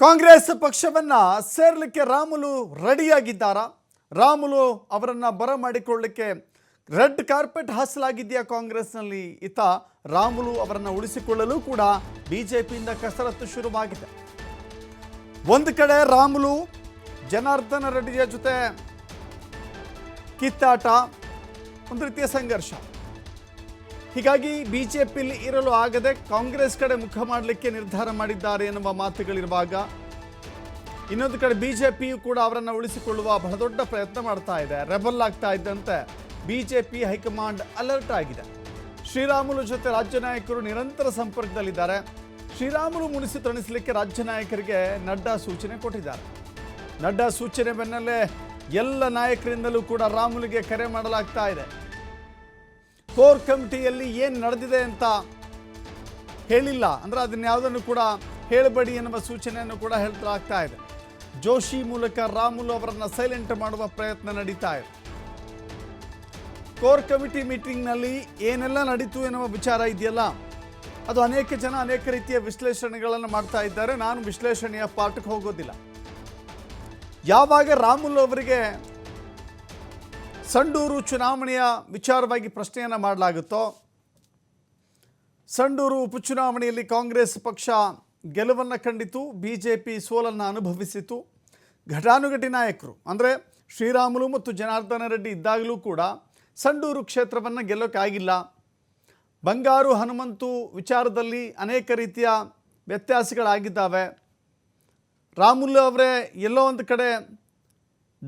ಕಾಂಗ್ರೆಸ್ ಪಕ್ಷವನ್ನ ಸೇರ್ಲಿಕ್ಕೆ ರಾಮುಲು ರೆಡಿಯಾಗಿದ್ದಾರಾ? ರಾಮುಲು ಅವರನ್ನ ಬರಮಾಡಿಕೊಳ್ಳಿಕ್ಕೆ ರೆಡ್ ಕಾರ್ಪೆಟ್ ಹಾಸಲಾಗಿದೆಯಾ ಕಾಂಗ್ರೆಸ್ನಲ್ಲಿ? ಇತ ರಾಮುಲು ಅವರನ್ನು ಉಳಿಸಿಕೊಳ್ಳಲು ಕೂಡ ಬಿಜೆಪಿಯಿಂದ ಕಸರತ್ತು ಶುರುವಾಗಿದೆ. ಒಂದು ಕಡೆ ರಾಮುಲು ಜನಾರ್ದನ ರೆಡ್ಡಿಯ ಜೊತೆ ಕಿತ್ತಾಟ, ಒಂದು ರೀತಿಯ ಸಂಘರ್ಷ. ಹೀಗಾಗಿ ಬಿಜೆಪಿಯಲ್ಲಿ ಇರಲು ಆಗದೆ ಕಾಂಗ್ರೆಸ್ ಕಡೆ ಮುಖ ಮಾಡಲಿಕ್ಕೆ ನಿರ್ಧಾರ ಮಾಡಿದ್ದಾರೆ ಎನ್ನುವ ಮಾತುಗಳಿರುವಾಗ ಇನ್ನೊಂದು ಕಡೆ ಬಿಜೆಪಿಯು ಕೂಡ ಅವರನ್ನು ಉಳಿಸಿಕೊಳ್ಳುವ ಬಹಳ ದೊಡ್ಡ ಪ್ರಯತ್ನ ಮಾಡ್ತಾ ಇದೆ. ರೆಬಲ್ ಆಗ್ತಾ ಇದ್ದಂತೆ ಬಿಜೆಪಿ ಹೈಕಮಾಂಡ್ ಅಲರ್ಟ್ ಆಗಿದೆ. ಶ್ರೀರಾಮುಲು ಜೊತೆ ರಾಜ್ಯ ನಾಯಕರು ನಿರಂತರ ಸಂಪರ್ಕದಲ್ಲಿದ್ದಾರೆ. ಶ್ರೀರಾಮುಲು ಮುನಿಸಿ ತಣಿಸಲಿಕ್ಕೆ ರಾಜ್ಯ ನಾಯಕರಿಗೆ ನಡ್ಡಾ ಸೂಚನೆ ಕೊಟ್ಟಿದ್ದಾರೆ. ನಡ್ಡಾ ಸೂಚನೆ ಬೆನ್ನಲ್ಲೇ ಎಲ್ಲ ನಾಯಕರಿಂದಲೂ ಕೂಡ ರಾಮುಲಿಗೆ ಕರೆ ಮಾಡಲಾಗ್ತಾ ಇದೆ. ಕೋರ್ ಕಮಿಟಿಯಲ್ಲಿ ಏನು ನಡೆದಿದೆ ಅಂತ ಹೇಳಿಲ್ಲ. ಅಂದ್ರೆ ಅದನ್ನ ಯಾವುದನ್ನು ಕೂಡ ಹೇಳಬೇಡಿ ಎನ್ನುವ ಸೂಚನೆಯನ್ನು ಕೂಡ ಹೇಳ್ತಾಗ್ತಾ ಇದೆ. ಜೋಶಿ ಮೂಲಕ ರಾಮುಲು ಅವರನ್ನ ಸೈಲೆಂಟ್ ಮಾಡುವ ಪ್ರಯತ್ನ ನಡೀತಾ ಇದೆ. ಕೋರ್ ಕಮಿಟಿ ಮೀಟಿಂಗ್ನಲ್ಲಿ ಏನೆಲ್ಲ ನಡೀತು ಎನ್ನುವ ವಿಚಾರ ಇದೆಯಲ್ಲ? ಅದು ಅನೇಕ ಜನ ಅನೇಕ ರೀತಿಯ ವಿಶ್ಲೇಷಣೆಗಳನ್ನು ಮಾಡ್ತಾ ಇದ್ದಾರೆ. ನಾನು ವಿಶ್ಲೇಷಣೆಯ ಪಾಠಕ್ಕೆ ಹೋಗೋದಿಲ್ಲ. ಯಾವಾಗ ರಾಮುಲು ಅವರಿಗೆ ಸಂಡೂರು ಚುನಾವಣೆಯ ವಿಚಾರವಾಗಿ ಪ್ರಶ್ನೆಯನ್ನು ಮಾಡಲಾಗುತ್ತೋ? ಸಂಡೂರು ಉಪಚುನಾವಣೆಯಲ್ಲಿ ಕಾಂಗ್ರೆಸ್ ಪಕ್ಷ ಗೆಲುವನ್ನು ಕಂಡಿತು ಬಿ ಜೆ ಪಿ ಸೋಲನ್ನು ಅನುಭವಿಸಿತು. ಘಟಾನುಘಟಿ ನಾಯಕರು, ಅಂದರೆ ಶ್ರೀರಾಮುಲು ಮತ್ತು ಜನಾರ್ದನ ರೆಡ್ಡಿ ಇದ್ದಾಗಲೂ ಕೂಡ ಸಂಡೂರು ಕ್ಷೇತ್ರವನ್ನು ಗೆಲ್ಲೋಕ್ಕಾಗಿಲ್ಲ ಬಂಗಾರು, ಹನುಮಂತು ವಿಚಾರದಲ್ಲಿ ಅನೇಕ ರೀತಿಯ ವ್ಯತ್ಯಾಸಗಳಾಗಿದ್ದಾವೆ. ರಾಮುಲು ಅವರೇ ಎಲ್ಲೋ ಒಂದು ಕಡೆ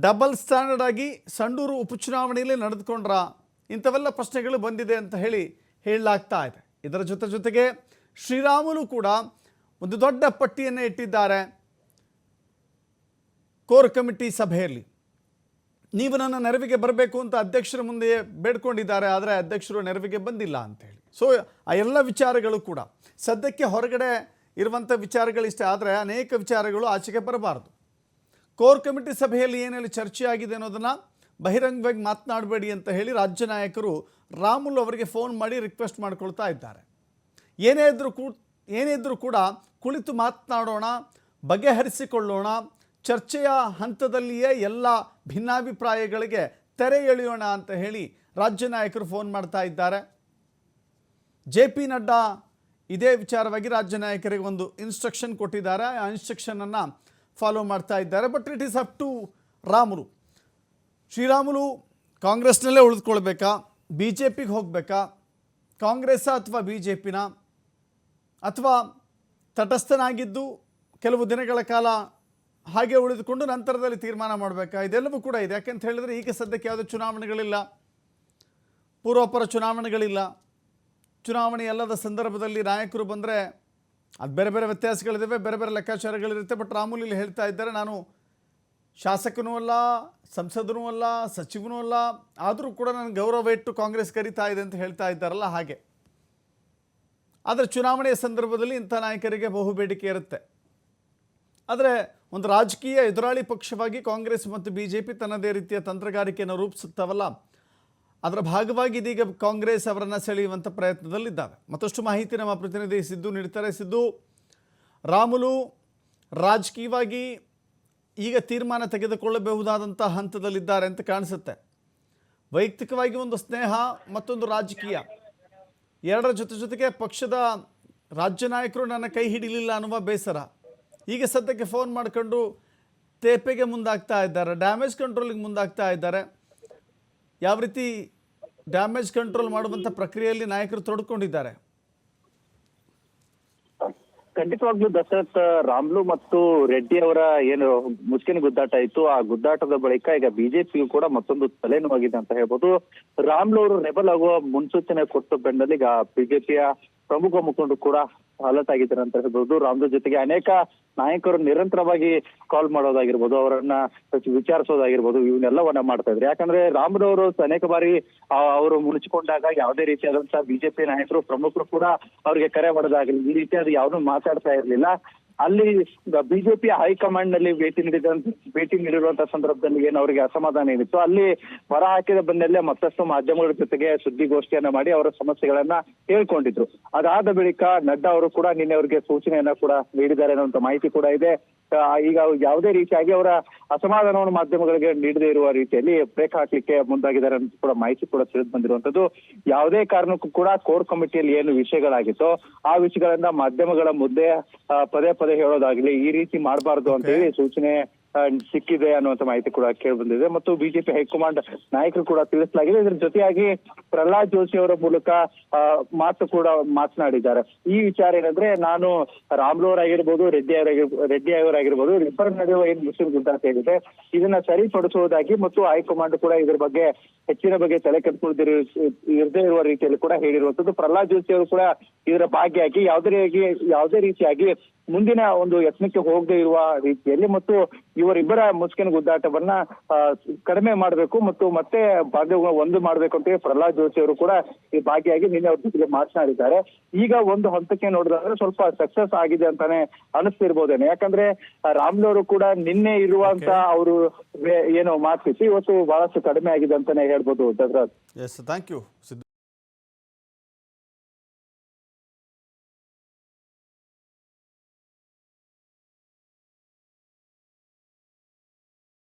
ಡಬಲ್ ಸ್ಟ್ಯಾಂಡರ್ಡ್ ಆಗಿ ಸಂಡೂರು ಉಪಚುನಾವಣೆಯಲ್ಲಿ ನಡೆದುಕೊಂಡ್ರ ಇಂಥವೆಲ್ಲ ಪ್ರಶ್ನೆಗಳು ಬಂದಿದೆ ಅಂತ ಹೇಳಿ ಹೇಳಲಾಗ್ತಾ ಇದೆ. ಇದರ ಜೊತೆ ಜೊತೆಗೆ ಶ್ರೀರಾಮುಲು ಕೂಡ ಒಂದು ದೊಡ್ಡ ಪಟ್ಟಿಯನ್ನು ಇಟ್ಟಿದ್ದಾರೆ ಕೋರ್ ಕಮಿಟಿ ಸಭೆಯಲ್ಲಿ. ನೀವು ನನ್ನ ನೆರವಿಗೆ ಬರಬೇಕು ಅಂತ ಅಧ್ಯಕ್ಷರ ಮುಂದೆ ಬೇಡ್ಕೊಂಡಿದ್ದಾರೆ, ಆದರೆ ಅಧ್ಯಕ್ಷರು ನೆರವಿಗೆ ಬಂದಿಲ್ಲ ಅಂತ ಹೇಳಿ. ಸೊ ಆ ಎಲ್ಲ ವಿಚಾರಗಳು ಕೂಡ, ಸದ್ಯಕ್ಕೆ ಹೊರಗಡೆ ಇರುವಂಥ ವಿಚಾರಗಳಿಷ್ಟೇ, ಆದರೆ ಅನೇಕ ವಿಚಾರಗಳು ಆಚೆಗೆ ಬರಬಾರದು. ಕೋರ್ ಕಮಿಟಿ ಸಭೆಯಲ್ಲಿ ಏನೆಲ್ಲ ಚರ್ಚೆಯಾಗಿದೆ ಅನ್ನೋದನ್ನು ಬಹಿರಂಗವಾಗಿ ಮಾತನಾಡಬೇಡಿ ಅಂತ ಹೇಳಿ ರಾಜ್ಯ ನಾಯಕರು ರಾಮುಲ್ ಅವರಿಗೆ ಫೋನ್ ಮಾಡಿ ರಿಕ್ವೆಸ್ಟ್ ಮಾಡಿಕೊಳ್ತಾ ಇದ್ದಾರೆ. ಏನೇ ಇದ್ರೂ ಕೂ ಏನೇ ಇದ್ದರೂ ಕೂಡ ಕುಳಿತು ಮಾತನಾಡೋಣ, ಬಗೆಹರಿಸಿಕೊಳ್ಳೋಣ, ಚರ್ಚೆಯ ಹಂತದಲ್ಲಿಯೇ ಎಲ್ಲ ಭಿನ್ನಾಭಿಪ್ರಾಯಗಳಿಗೆ ತೆರೆ ಎಳೆಯೋಣ ಅಂತ ಹೇಳಿ ರಾಜ್ಯ ನಾಯಕರು ಫೋನ್ ಮಾಡ್ತಾ ಇದ್ದಾರೆ. ಜೆ ಪಿ ನಡ್ಡಾ ಇದೇ ವಿಚಾರವಾಗಿ ರಾಜ್ಯ ನಾಯಕರಿಗೆ ಒಂದು ಇನ್ಸ್ಟ್ರಕ್ಷನ್ ಕೊಟ್ಟಿದ್ದಾರೆ. ಆ ಇನ್ಸ್ಟ್ರಕ್ಷನನ್ನು ಫಾಲೋ ಮಾಡ್ತಾ ಇದ್ದಾರೆ but it is up to Ramulu. Sriramulu ಕಾಂಗ್ರೆಸ್ನಲ್ಲೇ ಉಳಿದುಕೊಳ್ಬೇಕಾ? ಬಿ ಜೆ ಪಿಗೆ ಹೋಗಬೇಕಾ? ಕಾಂಗ್ರೆಸ್ ಅಥವಾ ಬಿ ಜೆ ಪಿನ ಅಥವಾ ತಟಸ್ಥನಾಗಿದ್ದು ಕೆಲವು ದಿನಗಳ ಕಾಲ ಹಾಗೆ ಉಳಿದುಕೊಂಡು ನಂತರದಲ್ಲಿ ತೀರ್ಮಾನ ಮಾಡಬೇಕಾ? ಇದೆಲ್ಲವೂ ಕೂಡ ಇದೆ. ಯಾಕೆಂತ ಹೇಳಿದರೆ ಈಗ ಸದ್ಯಕ್ಕೆ ಯಾವುದೇ ಚುನಾವಣೆಗಳಿಲ್ಲ. ಪೂರ್ವಪರ ಚುನಾವಣೆಗಳಿಲ್ಲ. ಚುನಾವಣೆ ಅಲ್ಲದ ಸಂದರ್ಭದಲ್ಲಿ ನಾಯಕರು ಬಂದರೆ ಅದು ಬೇರೆ ಬೇರೆ ವ್ಯತ್ಯಾಸಗಳಿದ್ದಾವೆ, ಬೇರೆ ಬೇರೆ ಲೆಕ್ಕಾಚಾರಗಳಿರುತ್ತೆ ಬಟ್ ರಾಮುಲ್ ಇಲ್ಲಿ ಹೇಳ್ತಾ ಇದ್ದಾರೆ, ನಾನು ಶಾಸಕನೂ ಅಲ್ಲ, ಸಂಸದನೂ ಅಲ್ಲ, ಸಚಿವನೂ ಅಲ್ಲ, ಆದರೂ ಕೂಡ ನನ್ನ ಗೌರವ ಇಟ್ಟು ಕಾಂಗ್ರೆಸ್ ಕರೀತಾ ಇದೆ ಅಂತ ಹೇಳ್ತಾ ಇದ್ದಾರಲ್ಲ ಹಾಗೆ. ಆದರೆ ಚುನಾವಣೆಯ ಸಂದರ್ಭದಲ್ಲಿ ಇಂಥ ನಾಯಕರಿಗೆ ಬಹು ಬೇಡಿಕೆ ಇರುತ್ತೆ. ಆದರೆ ಒಂದು ರಾಜಕೀಯ ಎದುರಾಳಿ ಪಕ್ಷವಾಗಿ ಕಾಂಗ್ರೆಸ್ ಮತ್ತು ಬಿ ಜೆ ಪಿ ತನ್ನದೇ ರೀತಿಯ ತಂತ್ರಗಾರಿಕೆಯನ್ನು ರೂಪಿಸುತ್ತವಲ್ಲ ಅದರ ಭಾಗವಾಗಿ ಇದೀಗ ಕಾಂಗ್ರೆಸ್ ಅವರನ್ನು ಸೆಳೆಯುವಂಥ ಪ್ರಯತ್ನದಲ್ಲಿದ್ದಾರೆ. ಮತ್ತಷ್ಟು ಮಾಹಿತಿ ನಮ್ಮ ಪ್ರತಿನಿಧಿ ಸಿದ್ದು ನೀಡ್ತಾರೆ. ಸಿದ್ದು, ರಾಮುಲು ರಾಜಕೀಯವಾಗಿ ಈಗ ತೀರ್ಮಾನ ತೆಗೆದುಕೊಳ್ಳಬಹುದಾದಂಥ ಹಂತದಲ್ಲಿದ್ದಾರೆ ಅಂತ ಕಾಣಿಸುತ್ತೆ. ವೈಯಕ್ತಿಕವಾಗಿ ಒಂದು ಸ್ನೇಹ, ಮತ್ತೊಂದು ರಾಜಕೀಯ. ಎರಡರ ಜೊತೆ ಜೊತೆಗೆ ಪಕ್ಷದ ರಾಜ್ಯ ನಾಯಕರು ನನ್ನ ಕೈ ಹಿಡಿಲಿಲ್ಲ ಅನ್ನುವ ಬೇಸರ. ಈಗ ಸದ್ಯಕ್ಕೆ ಫೋನ್ ಮಾಡ್ಕೊಂಡು ತೇಪೆಗೆ ಮುಂದಾಗ್ತಾ ಇದ್ದಾರೆ ಡ್ಯಾಮೇಜ್ ಕಂಟ್ರೋಲಿಗೆ ಮುಂದಾಗ್ತಾ ಇದ್ದಾರೆ. ಯಾವ ರೀತಿ ಡ್ಯಾಮೇಜ್ ಕಂಟ್ರೋಲ್ ಮಾಡುವಂತಹ ಪ್ರಕ್ರಿಯೆಯಲ್ಲಿ ನಾಯಕರು ತೊಡಕೊಂಡಿದ್ದಾರೆ? ಖಂಡಿತವಾಗ್ಲೂ ದಶರಥ್ ರಾಮ್ಲು ಮತ್ತು ರೆಡ್ಡಿ ಅವರ ಏನು ಮುಚ್ಚಿನ ಗುದ್ದಾಟ ಇತ್ತು, ಆ ಗುದ್ದಾಟದ ಬಳಿಕ ಈಗ ಬಿಜೆಪಿಯು ಕೂಡ ಮತ್ತೊಂದು ತಲೆನೋವಾಗಿದೆ ಅಂತ ಹೇಳ್ಬೋದು. ರಾಮ್ಲು ಅವರು ರೆಬಲ್ ಆಗುವ ಮುನ್ಸೂಚನೆ ಕೊಟ್ಟ ಬೆನ್ನಲ್ಲಿ ಈಗ ಬಿಜೆಪಿಯ ಪ್ರಮುಖ ಮುಖಂಡರು ಕೂಡ ಅಲರ್ಟ್ ಆಗಿದ್ದಾರೆ ಅಂತ ಹೇಳ್ಬೋದು ರಾಮ್ಲು ಜೊತೆಗೆ ಅನೇಕ ನಾಯಕರು ನಿರಂತರವಾಗಿ ಕಾಲ್ ಮಾಡೋದಾಗಿರ್ಬೋದು, ಅವರನ್ನ ವಿಚಾರಿಸೋದಾಗಿರ್ಬೋದು, ಇವನ್ನೆಲ್ಲವನ್ನ ಮಾಡ್ತಾ ಇದ್ರು ಯಾಕಂದ್ರೆ ರಾಮ್ರವರು ಅನೇಕ ಬಾರಿ ಅವರು ಮುಳುಚಿಕೊಂಡಾಗ ಯಾವುದೇ ರೀತಿಯಾದಂತಹ ಬಿಜೆಪಿ ನಾಯಕರು ಪ್ರಮುಖರು ಕೂಡ ಅವ್ರಿಗೆ ಕರೆ ಮಾಡೋದಾಗಲಿ, ಈ ರೀತಿಯಾದ ಯಾವ್ದು ಮಾತಾಡ್ತಾ ಇರ್ಲಿಲ್ಲ. ಅಲ್ಲಿ ಬಿಜೆಪಿ ಹೈಕಮಾಂಡ್ನಲ್ಲಿ ಭೇಟಿ ನೀಡಿದ ಭೇಟಿ ನೀಡಿರುವಂತಹ ಸಂದರ್ಭದಲ್ಲಿ ಏನು ಅವರಿಗೆ ಅಸಮಾಧಾನ ಏನಿತ್ತು. ಅಲ್ಲಿ ಹೊರ ಹಾಕಿದ ಬೆನ್ನಲ್ಲೇ ಮತ್ತಷ್ಟು ಮಾಧ್ಯಮಗಳ ಜೊತೆಗೆ ಸುದ್ದಿಗೋಷ್ಠಿಯನ್ನ ಮಾಡಿ ಅವರ ಸಮಸ್ಯೆಗಳನ್ನ ಹೇಳ್ಕೊಂಡಿದ್ರು. ಅದಾದ ಬಳಿಕ ನಡ್ಡಾ ಅವರು ಕೂಡ ನಿನ್ನೆ ಅವರಿಗೆ ಸೂಚನೆಯನ್ನ ಕೂಡ ನೀಡಿದ್ದಾರೆ ಅನ್ನುವಂತ ಮಾಹಿತಿ ಕೂಡ ಇದೆ. ಈಗ ಯಾವುದೇ ರೀತಿಯಾಗಿ ಅವರ ಅಸಮಾಧಾನವನ್ನು ಮಾಧ್ಯಮಗಳಿಗೆ ನೀಡದೇ ಇರುವ ರೀತಿಯಲ್ಲಿ ಬ್ರೇಕ್ ಹಾಕ್ಲಿಕ್ಕೆ ಮುಂದಾಗಿದ್ದಾರೆ ಅಂತ ಕೂಡ ಮಾಹಿತಿ ಕೂಡ ತಿಳಿದು ಬಂದಿರುವಂತದ್ದು ಯಾವುದೇ ಕಾರಣಕ್ಕೂ ಕೂಡ ಕೋರ್ ಕಮಿಟಿಯಲ್ಲಿ ಏನು ವಿಷಯಗಳಾಗಿತ್ತೋ ಆ ವಿಷಯಗಳನ್ನ ಮಾಧ್ಯಮಗಳ ಮುಂದೆ ಪದೇ ಪದೇ ಹೇಳೋದಾಗ್ಲಿ ಈ ರೀತಿ ಮಾಡಬಾರದು ಅಂತ ಹೇಳಿ ಸೂಚನೆ ಸಿಕ್ಕಿದೆ ಅನ್ನುವಂತ ಮಾಹಿತಿ ಕೂಡ ಕೇಳಿ ಬಂದಿದೆ ಮತ್ತು ಬಿಜೆಪಿ ಹೈಕಮಾಂಡ್ ನಾಯಕರು ಕೂಡ ತಿಳಿಸಲಾಗಿದೆ. ಇದ್ರ ಜೊತೆಯಾಗಿ ಪ್ರಹ್ಲಾದ್ ಜೋಶಿ ಅವರ ಮೂಲಕ ಮಾತು ಕೂಡ ಮಾತನಾಡಿದ್ದಾರೆ. ಈ ವಿಚಾರ ಏನಂದ್ರೆ, ನಾನು ರಾಮ್ಲೋರ್ ಆಗಿರ್ಬೋದು, ರೆಡ್ಡಿ ಅವರಾಗಿರ್ಬೋದು ರೆಡ್ಡಿ ಅವರಾಗಿರ್ಬೋದು, ಇಬ್ಬರ ನಡುವೆ ಏನ್ ಮುಸ್ಲಿಂ ಗುದ್ದಾಟ ಏನಿದೆ ಇದನ್ನ ಸರಿಪಡಿಸುವುದಾಗಿ ಮತ್ತು ಹೈಕಮಾಂಡ್ ಕೂಡ ಇದ್ರ ಬಗ್ಗೆ ಹೆಚ್ಚಿನ ಬಗ್ಗೆ ತಲೆ ಕೆಡಿಸಿಕೊಳ್ಳದಿರ ಇರದೇ ಇರುವ ರೀತಿಯಲ್ಲಿ ಕೂಡ ಹೇಳಿರುವಂತದ್ದು. ಪ್ರಹ್ಲಾದ್ ಜೋಶಿ ಅವರು ಕೂಡ ಇದರ ಭಾಗಿಯಾಗಿ, ಯಾವುದೇ ಯಾವುದೇ ರೀತಿಯಾಗಿ ಮುಂದಿನ ಒಂದು ಯತ್ನಕ್ಕೆ ಹೋಗದೆ ಇರುವ ರೀತಿಯಲ್ಲಿ ಮತ್ತು ಇವರಿಬ್ಬರ ಮುಸ್ಕಿನ ಗುದ್ದಾಟವನ್ನ ಕಡಿಮೆ ಮಾಡಬೇಕು ಮತ್ತು ಮತ್ತೆ ಬಾಂಧವ್ಯ ಒಂದು ಮಾಡ್ಬೇಕು ಅಂತ ಪ್ರಹ್ಲಾದ್ ಜೋಶಿ ಅವರು ಕೂಡ ಈ ಭಾಗಿಯಾಗಿ ನಿನ್ನೆ ಅವ್ರ ಜೊತೆಗೆ ಮಾತನಾಡಿದ್ದಾರೆ. ಈಗ ಒಂದು ಹಂತಕ್ಕೆ ನೋಡಿದ್ರೆ ಸ್ವಲ್ಪ ಸಕ್ಸಸ್ ಆಗಿದೆ ಅಂತಾನೆ ಅನಿಸ್ತಿರ್ಬೋದೇನೆ. ಯಾಕಂದ್ರೆ ರಾಮ್ಲು ಅವರು ಕೂಡ ನಿನ್ನೆ ಇರುವಂತ ಅವರು ಏನು ಮಾತಿಸಿ ಇವತ್ತು ಬಹಳಷ್ಟು ಕಡಿಮೆ ಆಗಿದೆ ಅಂತಾನೆ ಹೇಳ್ಬೋದು ದಸರಾ